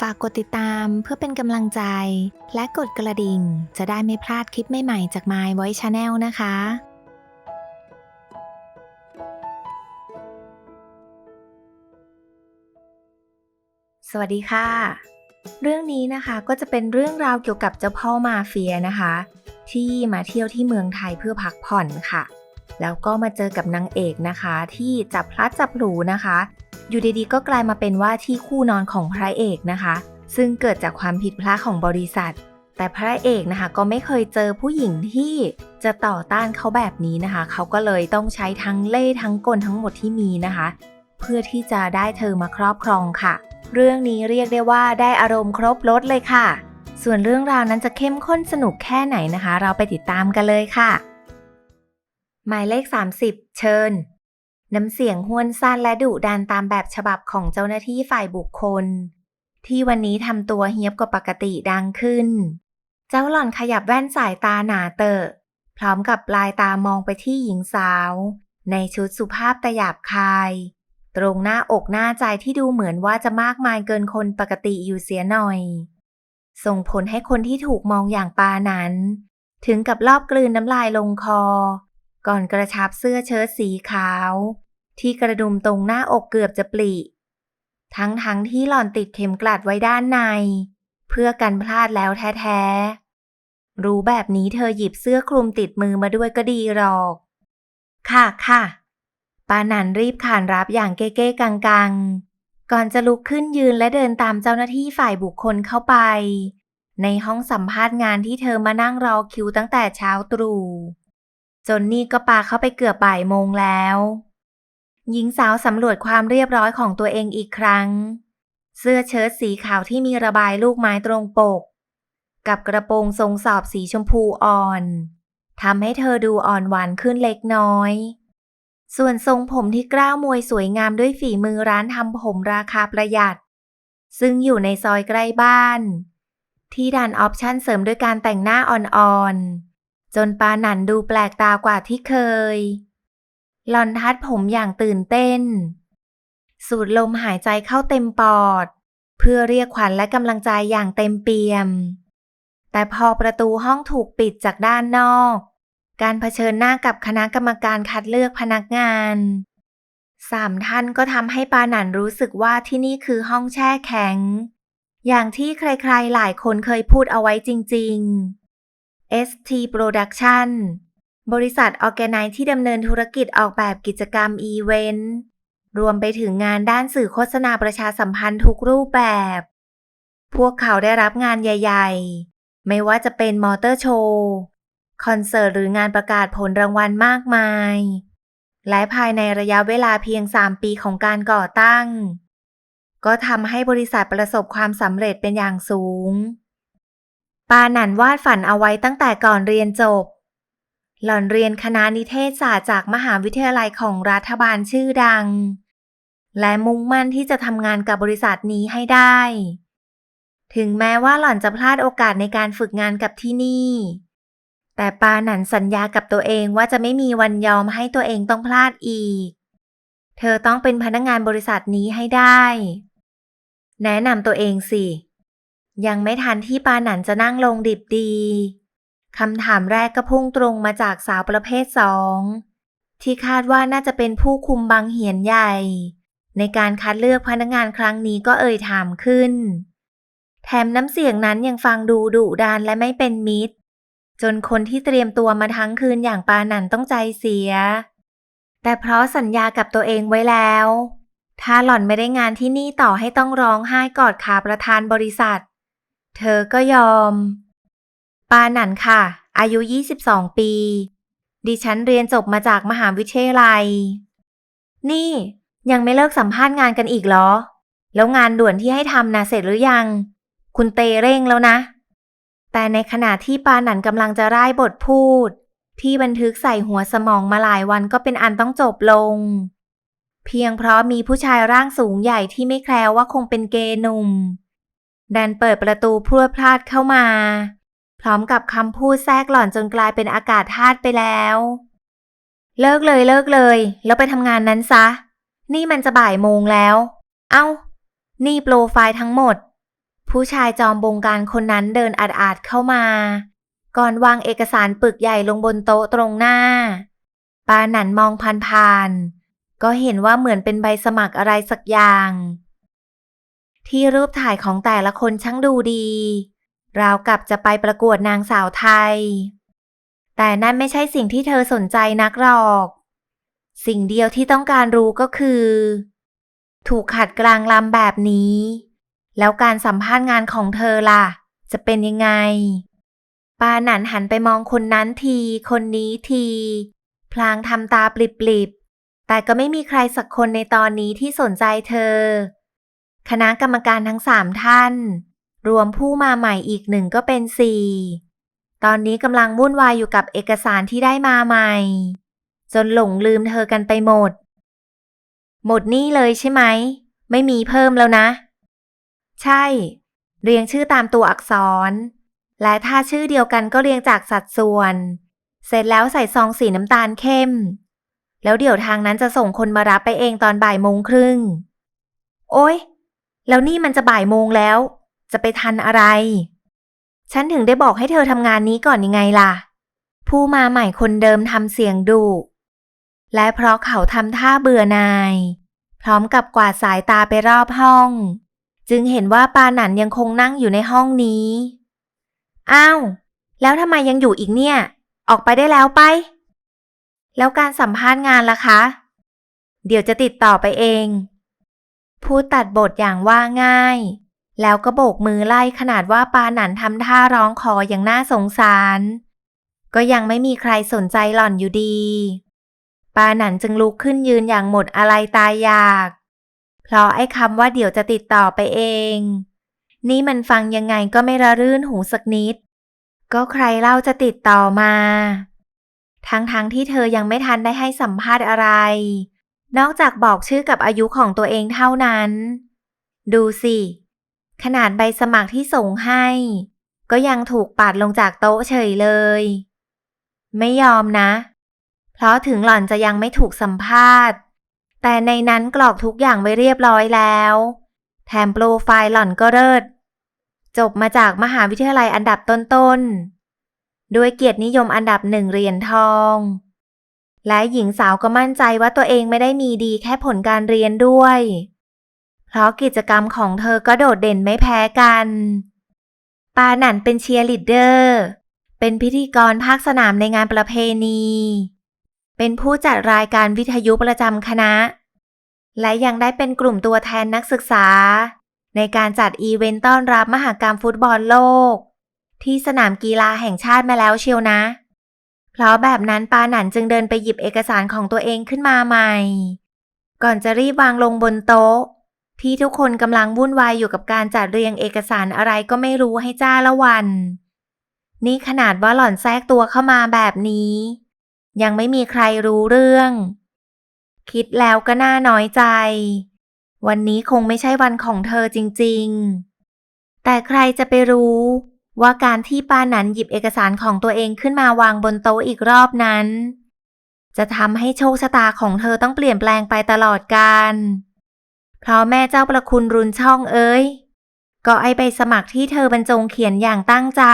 ฝากกดติดตามเพื่อเป็นกำลังใจ และกดกระดิ่ง จะได้ไม่พลาดคลิปใหม่ๆจาก My Voice Channel นะคะสวัสดีค่ะ เรื่องนี้นะคะก็จะเป็นเรื่องราวเกี่ยวกับเจ้าพ่อมาเฟียนะคะ ที่มาเที่ยวที่เมืองไทยเพื่อพักผ่อนค่ะ แล้วก็มาเจอกับนางเอกนะคะ ที่จับพลัดจับผลูนะคะ อยู่ดีๆ ก็กลายมาเป็นว่าที่คู่นอนของพระเอกนะคะ ซึ่งเกิดจากความผิดพลาดของบริษัท แต่พระเอกนะคะก็ไม่เคยเจอผู้หญิงที่จะต่อต้านเขาแบบนี้นะคะ เขาก็เลยต้องใช้ทั้งเล่ทั้งกลทั้งหมดที่มีนะคะ เพื่อที่จะได้เธอมาครอบครองค่ะ เรื่องนี้เรียกได้ว่าได้อารมณ์ครบรถเลยค่ะ ส่วนเรื่องราวนั้นจะเข้มข้นสนุกแค่ไหนนะคะ เราไปติดตามกันเลยค่ะ หมายเลข 30 เชิญ น้ำเสียงห้วนสั้นและดุดันตามแบบฉบับของเจ้าหน้าที่ฝ่ายบุคคล ที่วันนี้ทำตัวเฮียบกว่าปกติดังขึ้น เจ้าหล่อนขยับแว่นสายตาหนาเตอะพร้อมกับปลายตามองไปที่หญิงสาว ในชุดสุภาพแต่หยาบคาย ตรงหน้าอกหน้าใจที่ดูเหมือนว่าจะมากมายเกินคนปกติอยู่เสียหน่อย ส่งผลให้คนที่ถูกมองอย่างปานั้น ถึงกับรอบกลืนน้ำลายลงคอ ก่อนกระชับเสื้อเชิ้ตสีขาว ที่กระดุมตรงหน้าอกเกือบจะปลิทั้งทั้งที่หล่อนติดเข็มกลัดไว้ด้านใน เพื่อกันพลาดแล้วแท้ๆ รู้แบบนี้เธอหยิบเสื้อคลุมติดมือมาด้วยก็ดีหรอก ค่ะค่ะปานันรีบขานรับอย่างเก้ๆกังๆ ก่อนจะลุกขึ้นยืนและเดินตามเจ้าหน้าที่ฝ่ายบุคคลเข้าไป ในห้องสัมภาษณ์งานที่เธอมานั่งรอคิวตั้งแต่เช้าตรู่ จนนี่ก็ปาเข้าไปเกือบบ่ายโมงแล้ว หญิงสาวสำรวจความเรียบร้อยของตัวเองอีกครั้ง เสื้อเชิ้ตสีขาวที่มีระบายลูกไม้ตรงปก กับกระโปรงทรงสอบสีชมพูอ่อนทำให้เธอดูอ่อนหวานขึ้นเล็กน้อย ส่วนทรงผมที่กล้าวมวยสวยงามด้วยฝีมือร้านทำผมราคาประหยัด ซึ่งอยู่ในซอยใกล้บ้าน ที่ดันออปชั่นเสริมด้วยการแต่งหน้าอ่อนๆ จนปาหนันดูแปลกตากว่าที่เคย หลอนทัดผมอย่างตื่นเต้น สูดลมหายใจเข้าเต็มปอด เพื่อเรียกขวัญและกำลังใจอย่างเต็มเปี่ยม แต่พอประตูห้องถูกปิดจากด้านนอก การเผชิญหน้ากับคณะกรรมการคัดเลือกพนักงานสามท่านก็ทำให้ปาหนันรู้สึกว่าที่นี่คือห้องแช่แข็ง อย่างที่ใครๆหลายคนเคยพูดเอาไว้จริง ๆ ST Production บริษัทออแกไนที่ดำเนินธุรกิจออกแบบกิจกรรมอีเวนต์ รวมไปถึงงานด้านสื่อโฆษณาประชาสัมพันธ์ทุกรูปแบบ พวกเขาได้รับงานใหญ่ ๆ ไม่ว่าจะเป็นมอเตอร์โชว์ คอนเสิร์ตหรืองานประกาศผลรางวัลมากมาย และภายในระยะเวลาเพียง 3 ปีของการก่อตั้ง ก็ทำให้บริษัทประสบความสำเร็จเป็นอย่างสูง ปาหนันวาดฝันเอาไว้ตั้งแต่ก่อนเรียนจบ หล่อนเรียนคณะนิเทศศาสตร์จากมหาวิทยาลัยของรัฐบาลชื่อดัง และมุ่งมั่นที่จะทำงานกับบริษัทนี้ให้ได้ ถึงแม้ว่าหล่อนจะพลาดโอกาสในการฝึกงานกับที่นี่ แต่ปาหนันสัญญากับตัวเองว่าจะไม่มีวันยอมให้ตัวเองต้องพลาดอีก เธอต้องเป็นพนักงงานบริษัทนี้ให้ได้ แนะนำตัวเองสิ ยังไม่ทันที่ปาหนันจะนั่งลงดิบดีคำถามแรกก็พุ่งตรงมาจากสาวประเภทสองที่คาดว่าน่าจะเป็นผู้คุมบางเหียนใหญ่ ในการคัดเลือกพนักงานครั้งนี้ก็เอ่ยถามขึ้น แถมน้ำเสียงนั้นยังฟังดูดุดานและไม่เป็นมิตร จนคนที่เตรียมตัวมาทั้งคืนอย่างปาหนันต้องใจเสีย แต่เพราะสัญญากับตัวเองไว้แล้ว ถ้าหล่อนไม่ได้งานที่นี่ต่อให้ต้องร้องไห้กอดขาประธานบริษัท เธอก็ยอม ปาหนันค่ะ อายุ 22 ปี ดิฉันเรียนจบมาจากมหาวิทยาลัย นี่ยังไม่เลิกสัมภาษณ์งานกันอีกเหรอ แล้วงานด่วนที่ให้ทำนะเสร็จหรือยัง คุณเตเร่งแล้วนะ แต่ในขณะที่ปาหนันกำลังจะร่ายบทพูด ที่บันทึกใส่หัวสมองมาหลายวันก็เป็นอันต้องจบลง เพียงเพราะมีผู้ชายร่างสูงใหญ่ที่ไม่แคล้วว่าคงเป็นเกย์หนุ่ม แดนเปิดประตูพรวดพลาดเข้ามา พร้อมกับคำพูดแทรกหล่อนจนกลายเป็นอากาศธาตุไปแล้ว เลิกเลยเลิกเลย แล้วไปทำงานนั้นซะ นี่มันจะบ่ายโมงแล้ว เอ้า นี่โปรไฟล์ทั้งหมด ผู้ชายจอมบงการคนนั้นเดินอาดๆเข้ามา ก่อนวางเอกสารปึกใหญ่ลงบนโต๊ะตรงหน้า ปาหนันมองผ่านๆก็เห็นว่าเหมือนเป็นใบสมัครอะไรสักอย่าง ที่รูปถ่ายของแต่ละคนช่างดูดี ราวกับจะไปประกวดนางสาวไทย แต่นั่นไม่ใช่สิ่งที่เธอสนใจนักหรอก สิ่งเดียวที่ต้องการรู้ก็คือ ถูกขัดกลางลำแบบนี้ แล้วการสัมภาษณ์งานของเธอล่ะ จะเป็นยังไง ปาหนันหันไปมองคนนั้นที คนนี้ที พลางทำตาปลิบๆแต่ก็ไม่มีใครสักคนในตอนนี้ที่สนใจเธอ คณะกรรมการทั้งสามท่าน รวมผู้มาใหม่อีกหนึ่งก็เป็นสี่ตอนนี้กำลังวุ่นวายอยู่กับเอกสารที่ได้มาใหม่ จนหลงลืมเธอกันไปหมด หมดนี่เลยใช่ไหม ไม่มีเพิ่มแล้วนะ ใช่ เรียงชื่อตามตัวอักษร และถ้าชื่อเดียวกันก็เรียงจากสัดส่วน เสร็จแล้วใส่ซองสีน้ำตาลเข้ม แล้วเดี๋ยวทางนั้นจะส่งคนมารับไปเองตอนบ่ายโมงครึ่ง โอ๊ย แล้วนี่มันจะบ่ายโมงแล้ว จะไปทันอะไร ฉันถึงได้บอกให้เธอทำงานนี้ก่อนยังไงล่ะ ผู้มาใหม่คนเดิมทำเสียงดุและเพราะเขาทำท่าเบื่อนาย พร้อมกับกวาดสายตาไปรอบห้อง จึงเห็นว่าปาหนันยังคงนั่งอยู่ในห้องนี้ อ้าว แล้วทำไมยังอยู่อีกเนี่ย ออกไปได้แล้วไป แล้วการสัมภาษณ์งานล่ะคะ เดี๋ยวจะติดต่อไปเอง พูดตัดบทอย่างว่าง่าย แล้วก็โบกมือไล่ขนาดว่าปาหนันทำท่าร้องขออย่างน่าสงสาร ก็ยังไม่มีใครสนใจหล่อนอยู่ดี ปาหนันจึงลุกขึ้นยืนอย่างหมดอะไรตายอยาก เพราะไอ้คำว่าเดี๋ยวจะติดต่อไปเอง นี่มันฟังยังไงก็ไม่ระรื่นหูสักนิด ก็ใครเล่าจะติดต่อมา ทั้งๆทที่เธอยังไม่ทันได้ให้สัมภาษณ์อะไร นอกจากบอกชื่อกับอายุของตัวเองเท่านั้น ดูสิ ขนาดใบสมัครที่ส่งให้ ก็ยังถูกปัดลงจากโต๊ะเฉยเลย ไม่ยอมนะ เพราะถึงหล่อนจะยังไม่ถูกสัมภาษณ์ แต่ในนั้นกรอกทุกอย่างไว้เรียบร้อยแล้ว แถมโปรไฟล์หล่อนก็เลิศจบมาจากมหาวิทยาลัยอันดับต้นๆ ด้วยเกียรตินิยมอันดับหนึ่งเหรียญทอง และหญิงสาวก็มั่นใจว่าตัวเองไม่ได้มีดีแค่ผลการเรียนด้วย เพราะกิจกรรมของเธอก็โดดเด่นไม่แพ้กัน ปาหนันเป็นเชียร์ลีดเดอร์ เป็นพิธีกรภาคสนามในงานประเพณี เป็นผู้จัดรายการวิทยุประจำคณะ และยังได้เป็นกลุ่มตัวแทนนักศึกษา ในการจัดอีเวนต์ต้อนรับมหากรรมฟุตบอลโลก ที่สนามกีฬาแห่งชาติมาแล้วเชียวนะ เพราะแบบนั้นปาหนันจึงเดินไปหยิบเอกสารของตัวเองขึ้นมาใหม่ ก่อนจะรีบวางลงบนโต๊ะที่ทุกคนกำลังวุ่นวายอยู่กับการจัดเรียงเอกสารอะไรก็ไม่รู้ให้จ้าละวัน นี่ขนาดว่าหล่อนแทรกตัวเข้ามาแบบนี้ ยังไม่มีใครรู้เรื่อง คิดแล้วก็น่าน้อยใจ วันนี้คงไม่ใช่วันของเธอจริง ๆ แต่ใครจะไปรู้ ว่าการที่ปาหนันหยิบเอกสารของตัวเองขึ้นมาวางบนโต๊ะอีกรอบนั้น จะทำให้โชคชะตาของเธอต้องเปลี่ยนแปลงไปตลอดกาลเพราะแม่เจ้าประคุณรุนช่องเอ้ย ก็ไอใบสมัครที่เธอบรรจงเขียนอย่างตั้งใจ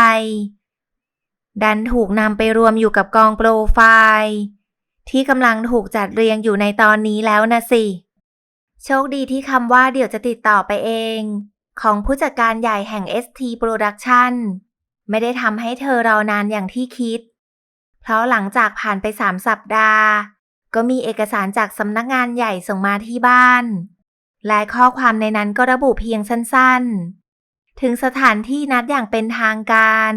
ดันถูกนำไปรวมอยู่กับกองโปรไฟล์ที่กำลังถูกจัดเรียงอยู่ในตอนนี้แล้วนะสิ โชคดีที่คำว่าเดี๋ยวจะติดต่อไปเอง ของผู้จัดการใหญ่แห่ง ST Production ไม่ได้ทำให้เธอรอนานอย่างที่คิด เพราะหลังจากผ่านไปสามสัปดาห์ ก็มีเอกสารจากสำนักงานใหญ่ส่งมาที่บ้าน และข้อความในนั้นก็ระบุเพียงสั้นๆ ถึงสถานที่นัดอย่างเป็นทางการ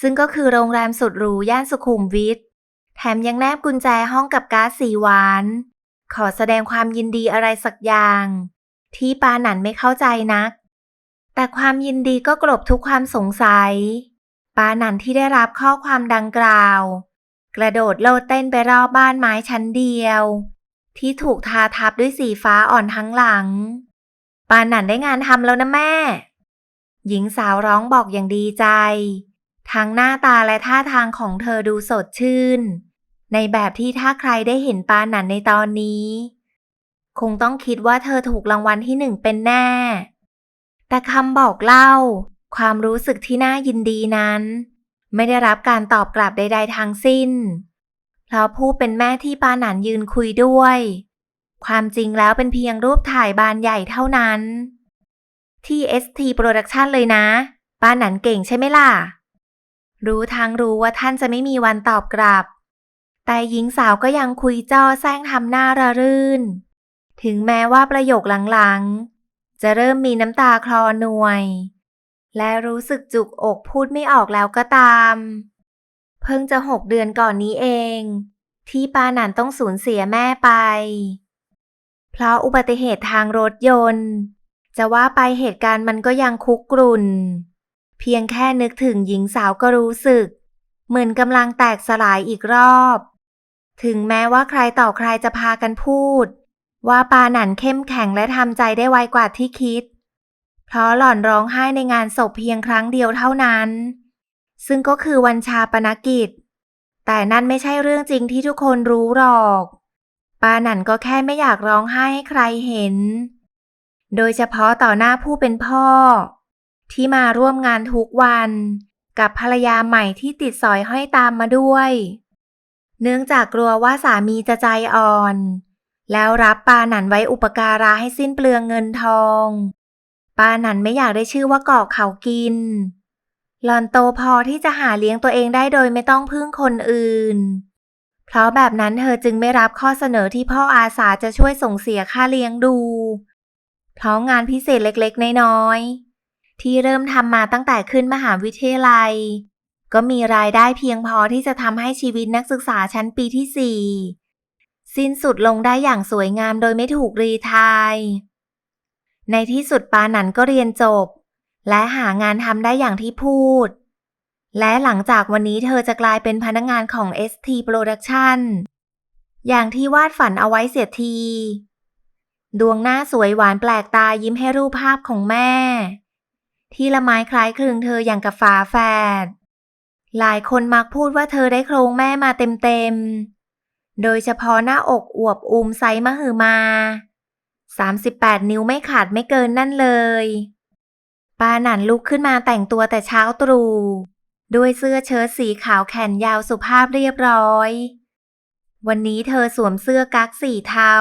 ซึ่งก็คือโรงแรมสุดหรูย่านสุขุมวิท แถมยังแนบกุญแจห้องกับการ์ดสีหวาน ขอแสดงความยินดีอะไรสักอย่าง ที่ปาหนันไม่เข้าใจนัก แต่ความยินดีก็กลบทุกความสงสัย ปาหนันที่ได้รับข้อความดังกล่าว กระโดดโลดเต้นไปรอบบ้านไม้ชั้นเดียว ที่ถูกทาทับด้วยสีฟ้าอ่อนทั้งหลัง ปาหนันได้งานทำแล้วนะแม่ หญิงสาวร้องบอกอย่างดีใจ ทั้งหน้าตาและท่าทางของเธอดูสดชื่น ในแบบที่ถ้าใครได้เห็นปาหนันในตอนนี้ คงต้องคิดว่าเธอถูกรางวัลที่หนึ่งเป็นแน่ แต่คำบอกเล่า ความรู้สึกที่น่ายินดีนั้น ไม่ได้รับการตอบกลับใด ๆทั้งสิ้น เพราะผู้เป็นแม่ที่ปาหนันยืนคุยด้วย ความจริงแล้วเป็นเพียงรูปถ่ายบานใหญ่เท่านั้น ที่ ST Production เลยนะ ปาหนันเก่งใช่ไหมล่ะ รู้ทั้งรู้ว่าท่านจะไม่มีวันตอบกลับ แต่หญิงสาวก็ยังคุยจ้อแซงทำหน้าระรื่น ถึงแม้ว่าประโยคหลังๆ จะเริ่มมีน้ำตาคลอหน่วย และรู้สึกจุกอกพูดไม่ออกแล้วก็ตาม เพิ่งจะหกเดือนก่อนนี้เอง ที่ปาหนันต้องสูญเสียแม่ไป เพราะอุบัติเหตุทางรถยนต์ จะว่าไปเหตุการณ์มันก็ยังคุกกรุ่น เพียงแค่นึกถึงหญิงสาวก็รู้สึก เหมือนกำลังแตกสลายอีกรอบ ถึงแม้ว่าใครต่อใครจะพากันพูด ว่าปาหนันเข้มแข็งและทำใจได้ไวกว่าที่คิด เพราะหล่อนร้องไห้ในงานศพเพียงครั้งเดียวเท่านั้น ซึ่งก็คือวันชาปนกิจ แต่นั่นไม่ใช่เรื่องจริงที่ทุกคนรู้หรอก ปาหนันก็แค่ไม่อยากร้องไห้ให้ใครเห็น โดยเฉพาะต่อหน้าผู้เป็นพ่อ ที่มาร่วมงานทุกวัน กับภรรยาใหม่ที่ติดสอยห้อยตามมาด้วย เนื่องจากกลัวว่าสามีจะใจอ่อน แล้วรับปาหนันไว้อุปการะให้สิ้นเปลืองเงินทอง ปาหนันไม่อยากได้ชื่อว่าเกาะเขากิน หลอนโตพอที่จะหาเลี้ยงตัวเองได้โดยไม่ต้องพึ่งคนอื่น เพราะแบบนั้นเธอจึงไม่รับข้อเสนอที่พ่ออาสาจะช่วยส่งเสียค่าเลี้ยงดู เพราะงานพิเศษเล็กๆ น้อยๆ ที่เริ่มทำมาตั้งแต่ขึ้นมหาวิทยาลัย ก็มีรายได้เพียงพอที่จะทำให้ชีวิตนักศึกษาชั้นปีที่สี่ สิ้นสุดลงได้อย่างสวยงามโดยไม่ถูกรีทาย ในที่สุดปาหนันก็เรียนจบ และหางานทำได้อย่างที่พูด และหลังจากวันนี้เธอจะกลายเป็นพนักงงานของ ST Production อย่างที่วาดฝันเอาไว้เสียที ดวงหน้าสวยหวานแปลกตายิ้มให้รูปภาพของแม่ ที่ละไม้คล้ายคลึงเธออย่างกับฝาแฝด หลายคนมักพูดว่าเธอได้โครงแม่มาเต็มๆ โดยเฉพาะหน้าอกอวบอุมไซส์มหึมา 38 นิ้วไม่ขาดไม่เกินนั่นเลย ปาหนันลุกขึ้นมาแต่งตัวแต่เช้าตรู่ด้วยเสื้อเชิ้ตสีขาวแขนยาวสุภาพเรียบร้อย วันนี้เธอสวมเสื้อกั๊กสีเทา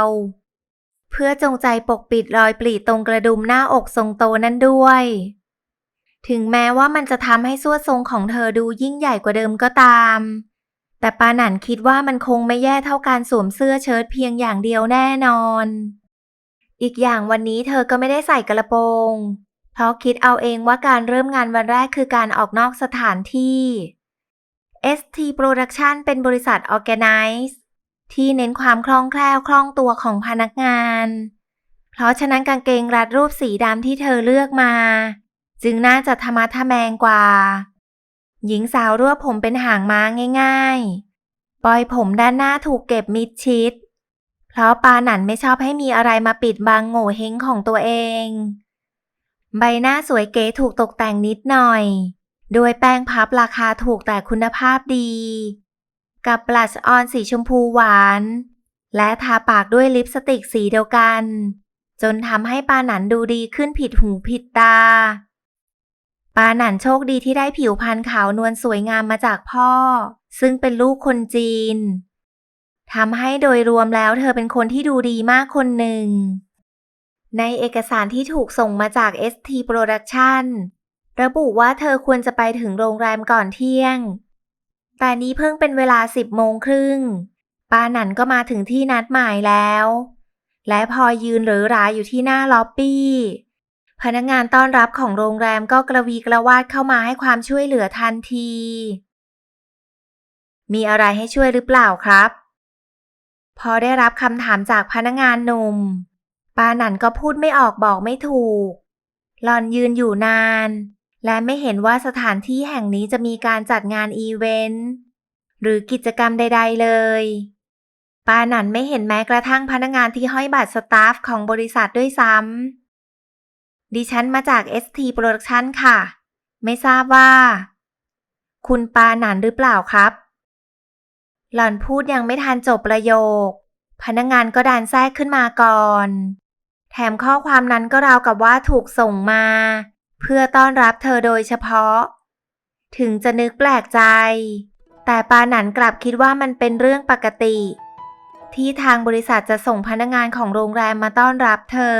เพื่อจงใจปกปิดรอยปลีตรงกระดุมหน้าอกทรงโตนั่นด้วย ถึงแม้ว่ามันจะทำให้สวดทรงของเธอดูยิ่งใหญ่กว่าเดิมก็ตาม แต่ปาหนันคิดว่ามันคงไม่แย่เท่าการสวมเสื้อเชิ้ตเพียงอย่างเดียวแน่นอน อีกอย่างวันนี้เธอก็ไม่ได้ใส่กระโปรงเพราะคิดเอาเองว่าการเริ่มงานวันแรกคือการออกนอกสถานที่ ST Production เป็นบริษัท Organize ที่เน้นความคล่องแคล่วคล่องตัวของพนักงาน เพราะฉะนั้นกางเกงรัดรูปสีดำที่เธอเลือกมา จึงน่าจะธรรมะทะแมงกว่า หญิงสาวรวบผมเป็นหางม้าง่าย ๆ ปล่อยผมด้านหน้าถูกเก็บมิดชิด เพราะปาหนันไม่ชอบให้มีอะไรมาปิดบังโง่เฮงของตัวเอง ใบหน้าสวยเก๋ถูกตกแต่งนิดหน่อย โดยแป้งพับราคาถูกแต่คุณภาพดี กับบลัชออนสีชมพูหวาน และทาปากด้วยลิปสติกสีเดียวกัน จนทำให้ปาหนันดูดีขึ้นผิดหูผิดตา ปาหนันโชคดีที่ได้ผิวพรรณขาวนวลสวยงามมาจากพ่อ ซึ่งเป็นลูกคนจีนทำให้โดยรวมแล้วเธอเป็นคนที่ดูดีมากคนหนึ่ง ในเอกสารที่ถูกส่งมาจาก ST Production ระบุว่าเธอควรจะไปถึงโรงแรมก่อนเที่ยง แต่นี้เพิ่งเป็นเวลา10โมงครึ่ง ปาหนันก็มาถึงที่นัดหมายแล้ว และพอยืนหรือราอยู่ที่หน้าล็อบบี้ พนักงานต้อนรับของโรงแรมก็กระวีกระวาดเข้ามาให้ความช่วยเหลือทันที มีอะไรให้ช่วยหรือเปล่าครับ พอได้รับคำถามจากพนักงานหนุ่ม ปาหนันก็พูดไม่ออกบอกไม่ถูก หลอนยืนอยู่นาน และไม่เห็นว่าสถานที่แห่งนี้จะมีการจัดงานอีเวนต์หรือกิจกรรมใด ๆ เลย ปาหนันไม่เห็นแม้กระทั่งพนักงานที่ห้อยบัตรสตาฟของบริษัทด้วยซ้ำ ดิฉันมาจาก ST Production ค่ะ ไม่ทราบว่า คุณปาหนันหรือเปล่าครับ หล่อนพูดยังไม่ทันจบประโยค พนักงานก็ดันแทรกขึ้นมาก่อน แถมข้อความนั้นก็ราวกับว่าถูกส่งมา เพื่อต้อนรับเธอโดยเฉพาะ ถึงจะนึกแปลกใจ แต่ปาหนันกลับคิดว่ามันเป็นเรื่องปกติ ที่ทางบริษัทจะส่งพนักงานของโรงแรมมาต้อนรับเธอ